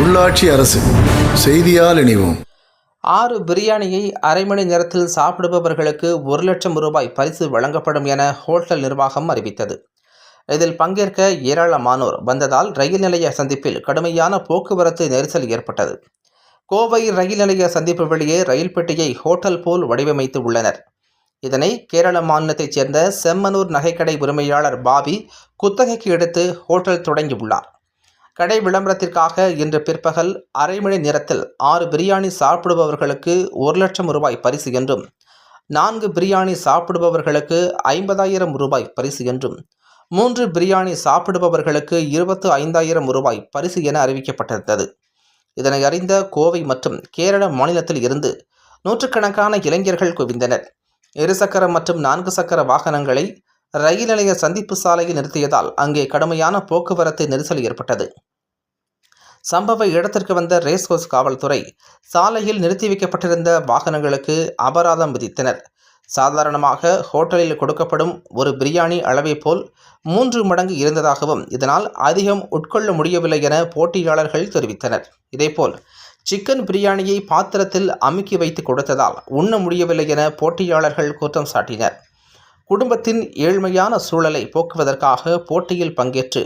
உள்ளாட்சி அரசு செய்தியால் இணைவோம். ஆறு பிரியாணியை அரை மணி நேரத்தில் சாப்பிடுபவர்களுக்கு ஒரு லட்சம் ரூபாய் பரிசு வழங்கப்படும் என ஹோட்டல் நிர்வாகம் அறிவித்தது. இதில் பங்கேற்க ஏராளமானோர் வந்ததால் ரயில் நிலைய சந்திப்பில் கடுமையான போக்குவரத்து நெரிசல் ஏற்பட்டது. கோவை ரயில் நிலைய சந்திப்பு வெளியே ரயில் பெட்டியை ஹோட்டல் போல் வடிவமைத்து உள்ளனர். இதனை கேரள மாநிலத்தைச் சேர்ந்த செம்மனூர் நகைக்கடை உரிமையாளர் பாபி குத்தகைக்கு எடுத்து ஹோட்டல் தொடங்கியுள்ளார். கடை விளம்பரத்திற்காக இன்று பிற்பகல் அரை மணி நேரத்தில் ஆறு பிரியாணி சாப்பிடுபவர்களுக்கு ஒரு லட்சம் ரூபாய் பரிசு என்றும் நான்கு பிரியாணி சாப்பிடுபவர்களுக்கு ஐம்பதாயிரம் ரூபாய் பரிசு என்றும் மூன்று பிரியாணி சாப்பிடுபவர்களுக்கு இருபத்து ஐந்தாயிரம் ரூபாய் பரிசு என அறிவிக்கப்பட்டிருந்தது. இதனை அறிந்த கோவை மற்றும் கேரள மாநிலத்தில் இருந்து நூற்றுக்கணக்கான இளைஞர்கள் குவிந்தனர். இருசக்கர மற்றும் நான்கு சக்கர வாகனங்களை ரயில் நிலைய சந்திப்பு சாலையில் நிறுத்தியதால் அங்கே கடுமையான போக்குவரத்து நெரிசல் ஏற்பட்டது. சம்பவ இடத்திற்கு வந்த ரேஸ்கோஸ் காவல்துறை சாலையில் நிறுத்தி வைக்கப்பட்டிருந்த வாகனங்களுக்கு அபராதம் விதித்தனர். சாதாரணமாக ஹோட்டலில் கொடுக்கப்படும் ஒரு பிரியாணி அளவை போல் மூன்று மடங்கு இருந்ததாகவும் இதனால் அதிகம் உட்கொள்ள முடியவில்லை என போட்டியாளர்கள் தெரிவித்தனர். இதேபோல் சிக்கன் பிரியாணியை பாத்திரத்தில் அமுக்கி வைத்து கொடுத்ததால் உண்ண முடியவில்லை என போட்டியாளர்கள் குற்றம் சாட்டினர். குடும்பத்தின் ஏழ்மையான சூழலை போக்குவதற்காக போட்டியில் பங்கேற்று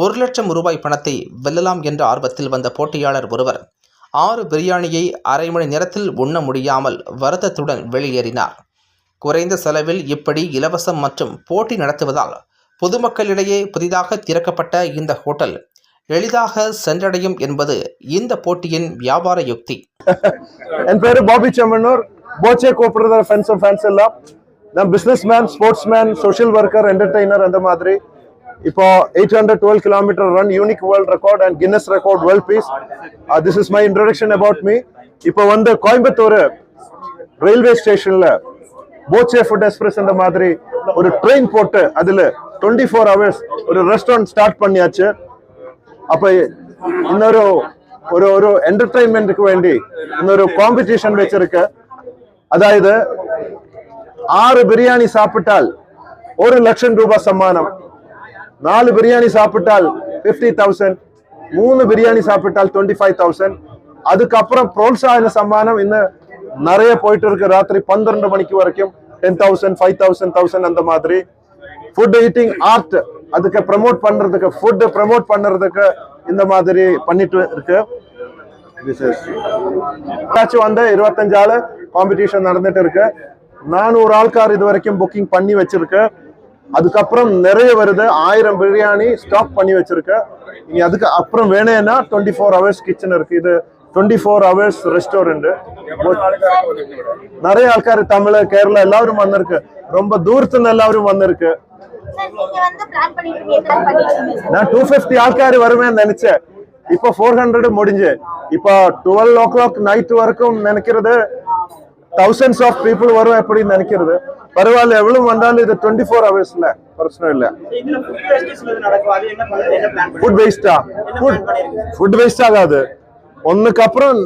ஒரு லட்சம் ரூபாய் பணத்தை வெல்லலாம் என்ற ஆர்வத்தில் வந்த போட்டியாளர் ஒருவர் ஆறு பிரியாணியை அரை மணி நேரத்தில் உண்ண முடியாமல் வருத்தத்துடன் வெளியேறினார். குறைந்த செலவில் இப்படி இலவசம் மற்றும் போட்டி நடத்துவதால் பொதுமக்களிடையே புதிதாக திறக்கப்பட்ட இந்த ஹோட்டல் எளிதாக சென்றடையும் என்பது இந்த போட்டியின் வியாபார யுக்தி. என் பேரு பாபி செம்மனூர் போச்சே கூப்பிடுற ஃப்ரெண்ட்ஸ் ஃபேன்ஸ் எல்லாம். நான் business man sports man social worker entertainer அந்த மாதிரி. இப்போ eight hundred twelve kilometre run unique world record and Guinness record world peace this is my introduction about me இப்போ வந்து கோயம்புத்தூர் ரயில்வே ஸ்டேஷன்ல போச்சே ஃபுட் எக்ஸ்பிரஸ் இந்த மாதிரி ஒரு ட்ரெயின் போட்டு அதுல டுவெண்ட்டி ஃபோர் ஹவர்ஸ் ஒரு ரெஸ்டாரண்ட் ஸ்டார்ட் பண்ணியாச்சு. அப்ப இன்னொரு ஒரு ஒரு என்டர்டைன்மெண்ட்டுக்கு வேண்டி இன்னொரு காம்படிஷன் வச்சிருக்கு. அதாவது ஆறு பிரியாணி சாப்பிட்டால் ஒரு லட்சம் ரூபாய் சம்மானம். நாலு பிரியாணி சாப்பிட்டால் பிப்டி தௌசண்ட் மூணு பிரியாணி சாப்பிட்டால் டுவெண்ட்டி ஃபைவ் தௌசண்ட் அதுக்கப்புறம் புரோத்சாகன சம்மானம் இன்னும் நிறைய போயிட்டு இருக்கு ராத்திரி பன்னிரண்டு மணிக்கு வரைக்கும் ten thousand five thousand thousand அந்த மாதிரி. ஃபுட் ஈட்டிங் ஆர்ட் அதுக்கு ப்ரமோட் பண்றதுக்கு ஃபுட்டு ப்ரமோட் பண்றதுக்கு இந்த மாதிரி பண்ணிட்டு இருக்கு. ஏதாச்சும் வந்து இருபத்தஞ்சாலு காம்படிஷன் நடந்துட்டு இருக்கு. நானூறு ஆள்கார் இது வரைக்கும் புக்கிங் பண்ணி வச்சிருக்கு. அதுக்கப்புறம் நிறைய வருது. ஆயிரம் பிரியாணி ஸ்டாக் பண்ணி வச்சிருக்கேன். நீ அதுக்கு அப்புறம் வேணும்னா டுவெண்ட்டி ஃபோர் ஹவர்ஸ் கிச்சன் இருக்கு. இது டுவெண்ட்டி ஃபோர் ஹவர்ஸ் ரெஸ்டாரண்ட் நிறைய ஆள்கார் தமிழ் கேரளா எல்லாரும் வந்திருக்கு. ரொம்ப தூரத்துல எல்லாரும் வந்திருக்கு. நான் டூ ஃபிஃப்டி ஆள்க்கார் வருவேன் நினைச்சேன். இப்போ ஃபோர் ஹண்ட்ரட் முடிஞ்சு. இப்போ டுவெல் ஓ கிளாக் நைட் வரைக்கும் நினைக்கிறது. தௌசண்ட்ஸ் ஆஃப் பீப்புள் வரும் எப்படி நினைக்கிறது. பரவாயில்ல எவ்வளவு வந்தாலும் இது டுவெண்ட்டி ஃபோர் ஹவர்ஸ்ல பிரச்சனை இல்லை. இதுல ஃபுட் வேஸ்டேஜ் நடக்கும்? அது என்ன பண்ண என்ன பிளான் ஃபுட் வேஸ்டா ஃபுட் ஃபுட் வேஸ்ட் ஆகாது. ஒன்னுக்கு அப்புறம்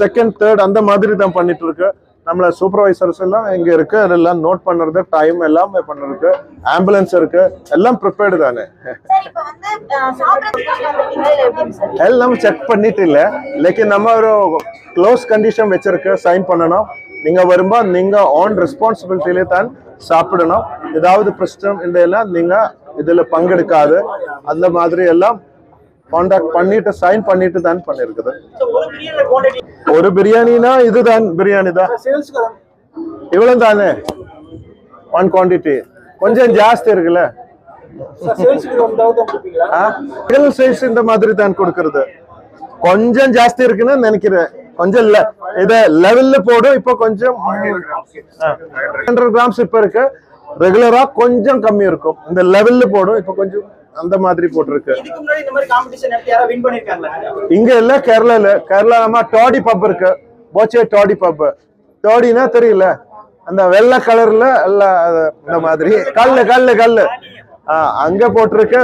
செகண்ட் தேர்ட் அந்த மாதிரி தான் பண்ணிட்டு இருக்கு. நம்மள சூப்பர்வைசர்ஸ் எல்லாம் இங்க இருக்கு. அதெல்லாம் நோட் பண்றது டைம் எல்லாமே பண்றதுக்கு ஆம்புலன்ஸ் இருக்கு. எல்லாம் ப்ரிப்பேர்டு தானே? எல்லாம் செக் பண்ணிட்டு இல்ல. லேக்கின் நம்ம ஒரு க்ளோஸ் கண்டிஷன் வச்சிருக்கு. சைன் பண்ணணும். நீங்க வரும்போது நீங்க ஆன் ரெஸ்பான்சிபிலிட்டியிலே தான் சாப்பிடணும். ஏதாவது பிரச்சனை இந்த எல்லாம் நீங்க இதுல பங்கெடுக்காது. அந்த மாதிரி எல்லாம் காண்டாக்ட் பண்ணிட்டு சைன் பண்ணிட்டு தான் பண்ணிருக்குது. So, ஒரு பிரியாணினா இதுதான் பிரியாணி தான். இவ்வளவு தானே? ஒன் குவான்டிட்டி கொஞ்சம் ஜாஸ்தி இருக்குல்ல? சைஸ் இந்த மாதிரி தான் கொடுக்கறது. கொஞ்சம் ஜாஸ்தி இருக்குன்னு நினைக்கிறேன். கொஞ்சம் இல்ல இத லெவல்ல போடும் இப்போ கொஞ்சம் ஹண்ட்ரட் கிராம்ஸ் இப்ப இருக்கு. ரெகுலரா கொஞ்சம் கம்மி இருக்கும். இந்த லெவல்ல போடும் இப்போ கொஞ்சம் அந்த மாதிரி போட்டிருக்கு. இங்க இல்ல கேரளால. கேரளா நம்ம டாடி பப் இருக்கு. போச்சே டாடி பப் டாடினா தெரியல. அந்த வெள்ளை கலர்ல எல்லாம் இந்த மாதிரி. கல்லு கல்லு கல்லு. அங்க போட்டிருக்கு.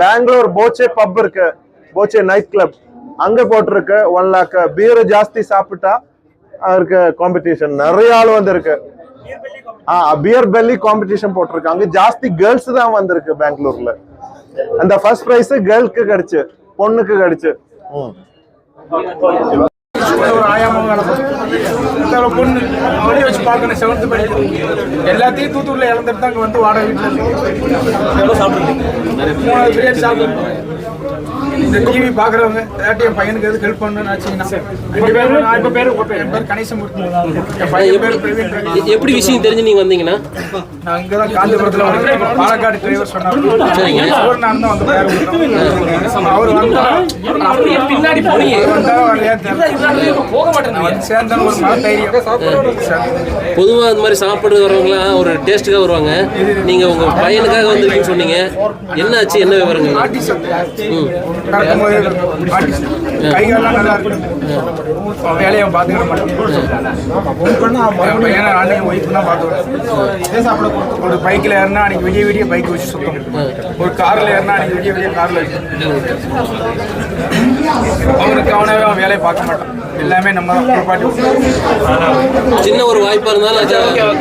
பெங்களூர் போச்சே பப் இருக்கு. போச்சே நைட் கிளப் அங்க போட்டிருக்கு ஒன் லேக் பீர் ஜாஸ்தி சாப்பிட்டா அவருக்கு காம்படிஷன் நிறைய ஆள் வந்திருக்கு. ஆ பியர் பெல்லி காம்படிஷன் போட்டிருக்கு அங்க ஜாஸ்தி கேர்ள்ஸ் தான் வந்திருக்கு பெங்களூர்ல. அந்த ஃபர்ஸ்ட் பிரைஸ் கேர்ளுக்கு கிடைச்சு பொண்ணுக்கு கிடைச்சு. பொண்ணு அவளையும் வச்சு பார்க்கணும் எல்லாத்தையும் தூத்துக்குடியில் இழந்துட்டு தான் வந்து வாடகை வீட்டில் எவ்வளோ சாப்பிடுறீங்க மூணாவது பிரியாணி சாப்பிடுறோம் இந்த டிவி பார்க்குறவங்க ஏதாட்டி என் பையனுக்கு ஹெல்ப் பண்ணணும்னு வச்சிங்கன்னா ரெண்டு பேரும் நான் இப்போ பேர் என் பேர் கணேசமூர்த்தி. என் பையன் பேர் பிரவீன் ரவி. எ- எப்படி விஷயம் தெரிஞ்சு நீங்க வந்தீங்கன்னா? நான் இங்கே தான் காஞ்சிபுரத்தில் வந்து பாலக்காடு டிரைவர் சொன்னார். சரிங்க. அவர் நான் தான் வந்து. அவர் பின்னாடி போனீங்க. போக மாட்டேன் வந்து சேர்ந்தாலும் ஒரு மன தைரியம். சேர்ந்து. பொதுவா அந்த மாதிரி சாப்பிட்டு வரவங்களாம் ஒரு டேஸ்ட்டுக்காக வருவாங்க. நீங்க உங்க பையனுக்காக வந்திருக்கீங்கன்னு சொன்னீங்க. என்ன ஆச்சு என்ன விவரங்கள்? ஆர்டிஸ்ட் நடக்கும்போது போது கைகாலெல்லாம் நல்லா இருக்கும் அவன் வேலையை பார்த்துக்கிற மாட்டேன் ஏன்னா அன்னைக்கு ஒய்ஃப் தான் பார்த்துக்கிறேன் ஒரு பைக்கில் ஏறினா அன்னைக்கு விடிய விடிய பைக் வச்சு சுத்தம் ஒரு காரில் ஏறினா அன்னைக்கு விடிய விடிய காரில் அவனுக்கு அவனவே அவன் வேலையை பார்க்க மாட்டான் எல்லாமே நம்ம தான் பாட்டி சின்ன ஒரு வாய்ப்பாக இருந்தாலும்